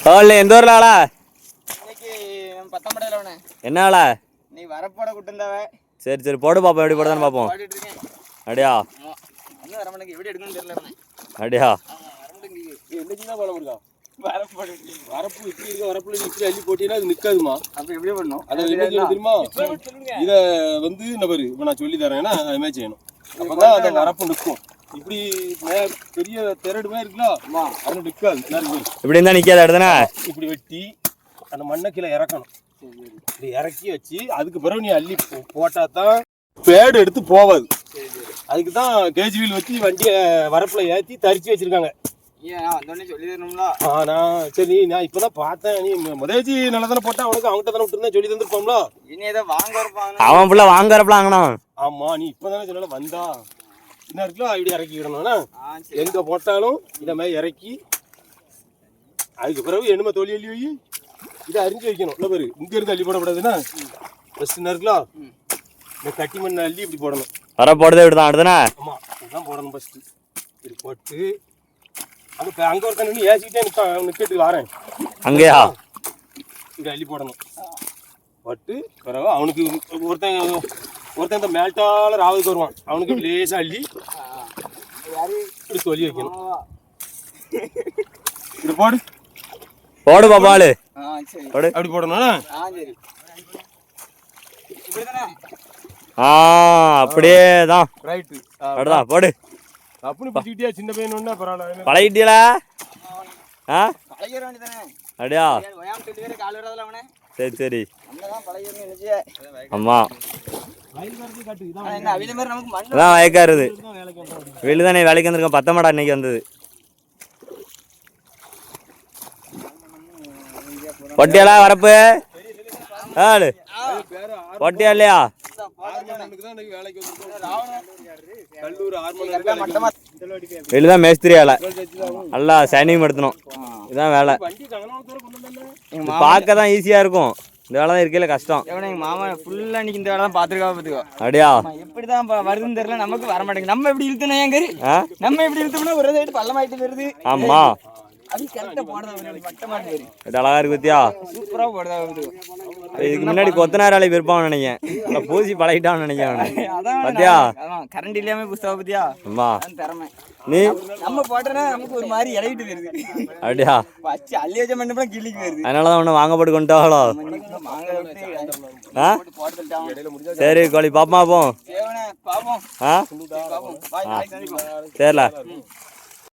பரவாயில்ல எந்த ஊர்ல ஆளா? என்ன ஆளா? நீ வரப்போட கூட்டிருந்தாவ சரி சரி போடு பாப்போம் எப்படி போடுதான்னு வர மாட்டேங்க எப்படி எடுக்கணும்னு தெரியல வரப்போட வரப்பு இப்படி இருக்க? வரப்புல இப்படி அள்ளி போட்டீங்கன்னா அது நிக்காதுமா? அப்ப எப்படி பண்ணும் அதை என்ன தெரியுமா? இத வந்து இந்த பாரு இப்ப நான் சொல்லி தரேன்னா அது மாதிரி செய்யணும். அப்பதான் அந்த வரப்பு நிற்கும். இப்படி மே- பெரிய திரடுமே இருக்குல்ல? அது நிற்காது இப்படி இருந்தா நிக்காத அடுத்தனா? இப்படி வெட்டி அந்த மண்ணை கீழே இறக்கணும். இப்படி இறக்கி வச்சு அதுக்கு பிறகு நீ அள்ளி போ- போட்டா தான் பேடு எடுத்து போவாது. அதுக்கு தான் கேஜி வீல் வச்சு வண்டியை வரப்புல ஏற்றி தரிச்சு வச்சிருக்காங்க. ஏன் நான் வந்தோடனே சொல்லி தரணும்ல ஆ நான் சரி நான் இப்பதான் பார்த்தேன். நீ முதலேஜி நல்லா தானே போட்டா அவனுக்கு அவன்கிட்ட தானே விட்டுருந்தேன் சொல்லி தந்துருப்போம்ல? இனி ஏதோ வாங்க அவன் ஃபுல்லா வாங்க வரப்பல வாங்கணும். ஆமா நீ இப்பதானே சொன்னால வந்தா என்ன இருக்குல்ல இப்படி இறக்கிக்கணும்னா ஆ சரி. எங்க போட்டாலும் இத மாதிரி இறக்கி அதுக்கு பிறகு என்னமா தோழி அள்ளி வை? இதை அரிஞ்சு வைக்கணும். இல்லை பாரு. இங்க இருந்து அள்ளி போடக்கூடாதுன்னா ஃபர்ஸ்ட் என்ன இருக்குல்ல இந்த கட்டி மண்ணை அள்ளி இப்படி போடணும். வர போடுதே இப்படி தான் அடுத்தனா ஆமா இதுதான் போடணும் ஃபர்ஸ்ட் இப்படி போட்டு அங்க இப்ப அங்க ஒருத்தன் நின்று ஏசிக்கிட்டே நிற்கான் நிற்கிறதுக்கு வரேன். அங்கேயா? இப்படி அள்ளி போடணும். போட்டு பிறகு அவனுக்கு ஒருத்தன் ஒருத்தன் இந்த மேல்ட்டால ராவுக்கு வருவான். அவனுக்கு லேசா அள்ளி இப்படி சொல்லி வைக்கணும். இப்படி போடு. போடு சரி. போடு. அப்படி போடணும் ஆ சரி. இப்படிதானே? ஆ அப்படியே தான் ரைட்டு அப்படிதான் போடு. அப்படின்னு பிடிச்சிக்கிட்டியா சின்ன பையன் ஒன்றா பரவாயில்ல பழகிட்டீங்களா ஆ? பழகிற வேண்டியதானே அப்படியா சரி சரி. அங்கதான் அதான் வயக்காருது வெளில தானே வேலைக்கு வந்திருக்கேன் பத்த மாடா இன்னைக்கு வந்தது பொட்டியாலா வரப்பு ஆளு பொட்டியா இல்லையா ஆர்மனுக்கு தான் இன்னைக்கு வேலைக்கு வந்திருக்கோம் கல்லூர் ஆர்மன் மட்டமா வெளிதான் மேஸ்திரி வேலை. நல்லா சைனிங் படுத்தணும். இதான் வேலை. பார்க்க தான் ஈஸியா இருக்கும். இந்த வேலை தான் இருக்கையில கஷ்டம். எவனே எங்க மாமா ஃபுல்லா இன்னைக்கு இந்த வேலை தான் பாத்துருக்கா பாத்துக்கோ அப்படியா எப்படிதான் வருதுன்னு தெரியல நமக்கு வர மாட்டேங்குது. நம்ம எப்படி இழுத்தணும் ஆ? நம்ம எப்படி இழுத்தோம்னா ஒரு சைடு பள்ளமாயிட்டு வருது. ஆமா. அது கரெக்டா போடுதா வருது மட்டமாட்டு வருது அழகா இருக்கு பத்தியா? சூப்பரா போடுதா வருது இதுக்கு முன்னாடி கொத்தனார் வேலைக்கு இருப்பான்னு நினைக்கிறேன். பூசி பழகிட்டான்னு நினைக்கிறேன் பாத்தியா? கரண்ட் இல்லாம புஸ்தகம் பத்தியா? அம்மா திறமை. நீ? நம்ம போட்டோன்னா நமக்கு ஒரு மாதிரி இறங்கிட்டு வருது அப்படியா? பச்சை வச்ச மண்டபம் கிள்ளிக்கு வருது அதனாலதான் உன்னை வாங்கப்பட்டு கொண்டாவளோ ஆ? சரி கோழி பாப்பமா போ. சேவனே பாப்போம். ஆ? சரில